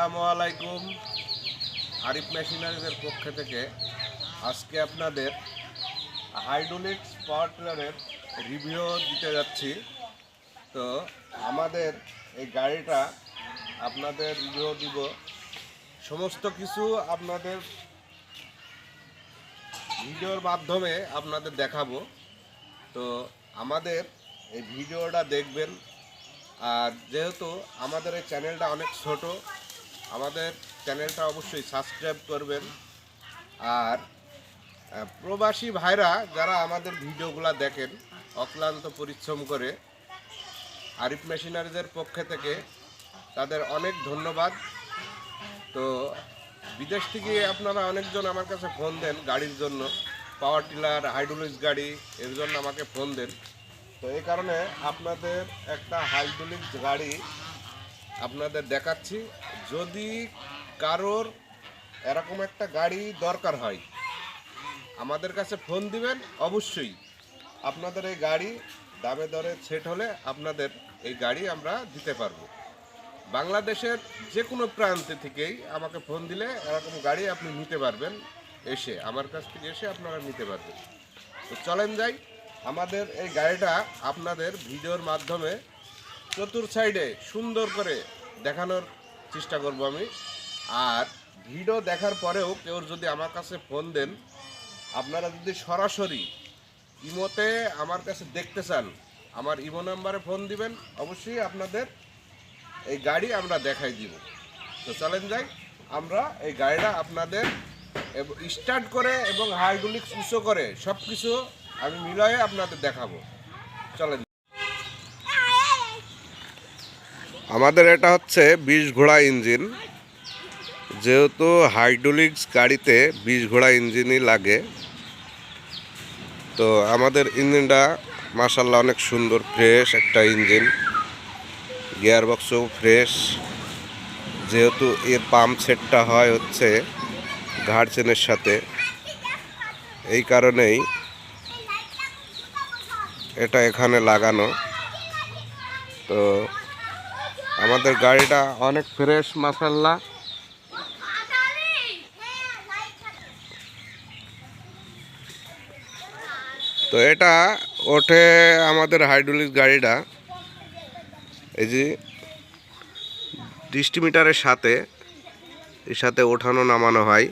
আসসালামু আলাইকুম আরিফ মেশিনারিজের পক্ষ থেকে আজকে আপনাদের হাইড্রোলিক্স পাওয়ার টিলারের রিভিউ দিতে যাচ্ছি। তো আমাদের এই গাড়িটা আপনাদের রিভিউ দিব। সমস্ত কিছু আপনাদের ভিডিওর মাধ্যমে আপনাদের দেখাবো। তো আমাদের এই ভিডিওটা দেখবেন। আর যেহেতু আমাদের এই চ্যানেলটা অনেক ছোট আমাদের চ্যানেলটা অবশ্যই সাবস্ক্রাইব করবেন। আর প্রবাসী ভাইরা যারা আমাদের ভিডিওগুলো দেখেন, অক্লান্ত পরিশ্রম করে, আরিফ মেশিনারিজের পক্ষে থেকে তাদের অনেক ধন্যবাদ। তো বিদেশ থেকে আপনারা অনেকজন আমার কাছে ফোন দেন গাড়ির জন্য। পাওয়ার টিলার, হাইড্রোলিক্স গাড়ি, এর জন্য আমাকে ফোন দেন। তো এই কারণে আপনাদের একটা হাইড্রোলিক্স গাড়ি আপনাদের দেখাচ্ছি। যদি কারোর এরকম একটা গাড়ি দরকার হয়, আমাদের কাছে ফোন দিবেন, অবশ্যই। আপনাদের এই গাড়ি দামে দরে সেট হলে আপনাদের এই গাড়ি আমরা দিতে পারব। বাংলাদেশের যে কোনো প্রান্তে থেকেই আমাকে ফোন দিলে এরকম গাড়ি আপনি নিতে পারবেন, এসে, আমার কাছ থেকে এসে আপনারা নিতে পারবেন। তো চলেন যাই, আমাদের এই গাড়িটা আপনাদের ভিডিওর মাধ্যমে চতুর সাইডে সুন্দর করে দেখানোর চেষ্টা করব আমি। আর ভিডিও দেখার পরেও কেউ যদি আমার কাছে ফোন দেন, আপনারা যদি সরাসরি ইমোতে আমার কাছে দেখতে চান, আমার ইমো নাম্বারে ফোন দিবেন, অবশ্যই আপনাদের এই গাড়ি আমরা দেখাই দিব। তো চলেন যাই, আমরা এই গাড়িটা আপনাদের স্টার্ট করে এবং হাইড্রোলিক্স উঁচু করে সব কিছু আমি মিলায়ে আপনাদের দেখাবো। চলেন আমাদের এটা হচ্ছে বিশ ঘোড়া ইঞ্জিন। যেহেতু হাইড্রোলিক্স গাড়িতে বিশ ঘোড়া ইঞ্জিনই লাগে, তো আমাদের ইঞ্জিনটা মাসাল্লাহ অনেক সুন্দর, ফ্রেশ একটা ইঞ্জিন। গিয়ার বক্সও ফ্রেশ। যেহেতু এর পাম্প সেটটা হয় হচ্ছে ঘাড় চেনের সাথে, এই কারণেই এটা এখানে লাগানো। তো আমাদের গাড়িটা অনেক ফ্রেশ মাসাল্লাহ তো এটা ওঠে আমাদের হাইড্রোলিক গাড়িটা। এই যে ডিস্ট্রিমিটারের সাথে, এর সাথে ওঠানো নামানো হয়।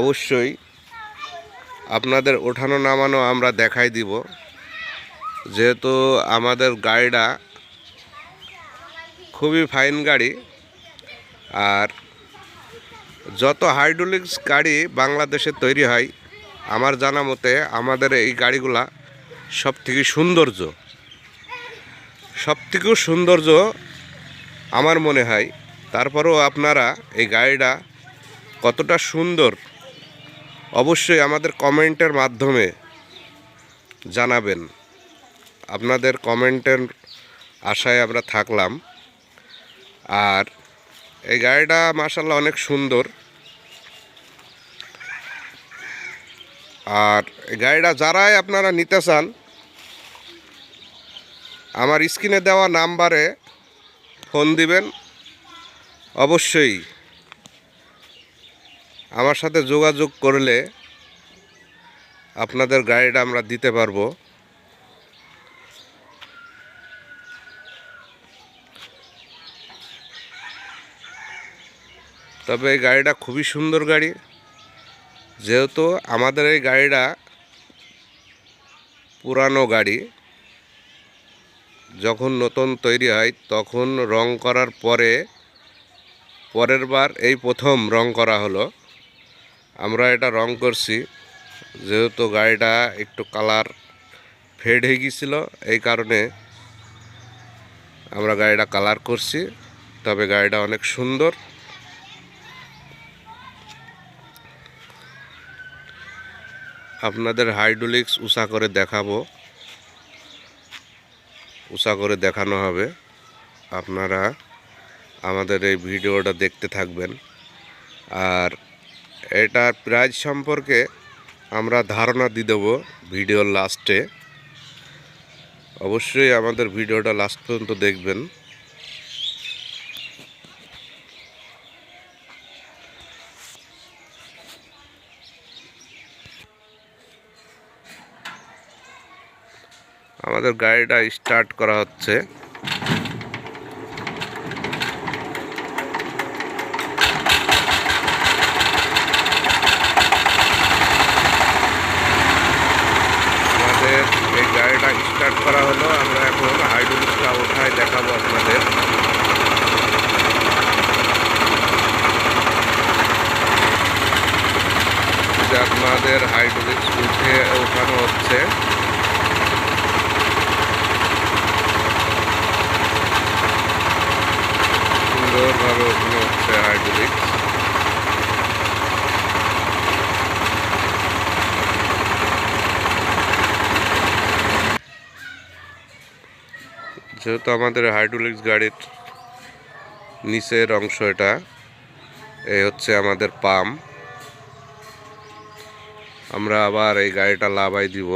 অবশ্যই আপনাদের ওঠানো নামানো আমরা দেখাই দিব। যেহেতু আমাদের গাড়িটা খুবই ফাইন গাড়ি। আর যত হাইড্রোলিক্স গাড়ি বাংলাদেশে তৈরি হয়, আমার জানা মতে আমাদের এই গাড়িগুলা সব থেকে সৌন্দর্য। সব থেকেও সৌন্দর্য আমার মনে হয়, তারপরেও আপনারা এই গাড়িটা কতটা সুন্দর অবশ্যই আমাদের কমেন্টের মাধ্যমে জানাবেন। আপনাদের কমেন্টের আশায় আমরা থাকলাম। আর এই গাড়িটা মাসাল্লাহ অনেক সুন্দর। আর গাড়িটা যারাই আপনারা নিতে চান, আমার স্ক্রিনে দেওয়া নাম্বারে ফোন দিবেন। অবশ্যই আমার সাথে যোগাযোগ করলে আপনাদের গাড়িটা আমরা দিতে পারব। তবে এই গাড়িটা খুবই সুন্দর গাড়ি। যেহেতু আমাদের এই গাড়িটা পুরানো গাড়ি, যখন নতুন তৈরি হয় তখন রং করার পরে, পরের বার এই প্রথম রং করা হলো। আমরা এটা রং করছি, যেহেতু গাড়িটা একটু কালার ফেড হয়ে গিয়েছিল, এই কারণে আমরা গাড়িটা কালার করছি। তবে গাড়িটা অনেক সুন্দর। আপনাদের হাইড্রোলিক্স উষা করে দেখাবো। উষা করে দেখানো হবে। আপনারা আমাদের এই ভিডিওটা দেখতে থাকবেন। আর এটার প্রাইস সম্পর্কে আমরা ধারণা দিয়ে দেবো ভিডিওর লাস্টে। অবশ্যই আমাদের ভিডিওটা লাস্ট পর্যন্ত দেখবেন। আমাদের গাড়িটা স্টার্ট করা হচ্ছে। আমাদের এই গাড়িটা স্টার্ট করা হলো। আমরা এখন হাইড্রোলিক্সটা ওঠায় দেখাবো আপনাদের। যে আপনাদের হাইড্রোলিক্স উঠে ওঠানো হচ্ছে সুন্দরভাবে ওঠানো হচ্ছে হাইড্রোলিক্স যেহেতু আমাদের হাইড্রোলিক্স গাড়ির নিচের অংশ এটা, এই হচ্ছে আমাদের পাম্প। আমরা আবার এই গাড়িটা লাভাই দিব।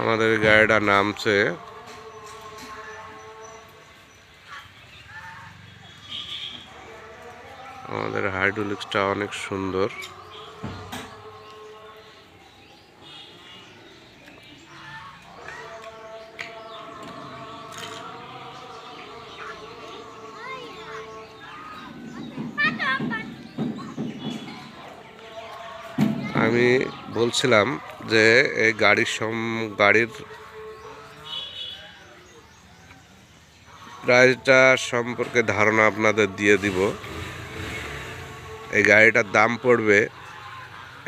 আমাদের গাড়িটা নামছে আমাদের হাইড্রোলিক্সটা অনেক সুন্দর। আমি বলছিলাম যে এই গাড়ির সম, গাড়ির প্রাইসটা সম্পর্কে ধারণা আপনাদের দিয়ে দিব। এই গাড়িটার দাম পড়বে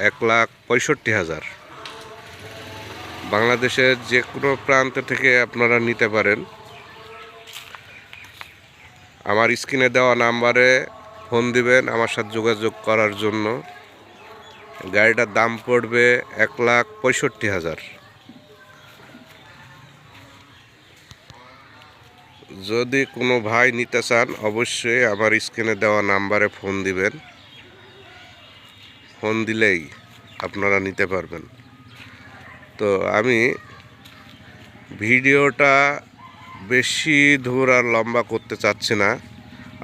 এক লাখ পঁয়ষট্টি হাজার। বাংলাদেশের যে কোনো প্রান্ত থেকে আপনারা নিতে পারেন। আমার স্ক্রিনে দেওয়া নাম্বারে ফোন দিবেন, আমার সাথে যোগাযোগ করার জন্য। গাড়িটার দাম পড়বে এক লাখ পঁয়ষট্টি হাজার। যদি কোনো ভাই নিতে চান, অবশ্যই আমার স্ক্রিনে দেওয়া নাম্বারে ফোন দিবেন। ফোন দিলেই আপনারা নিতে পারবেন। তো আমি ভিডিওটা বেশি দূর আর লম্বা করতে চাচ্ছি না।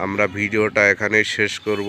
আমরা ভিডিওটা এখানেই শেষ করব।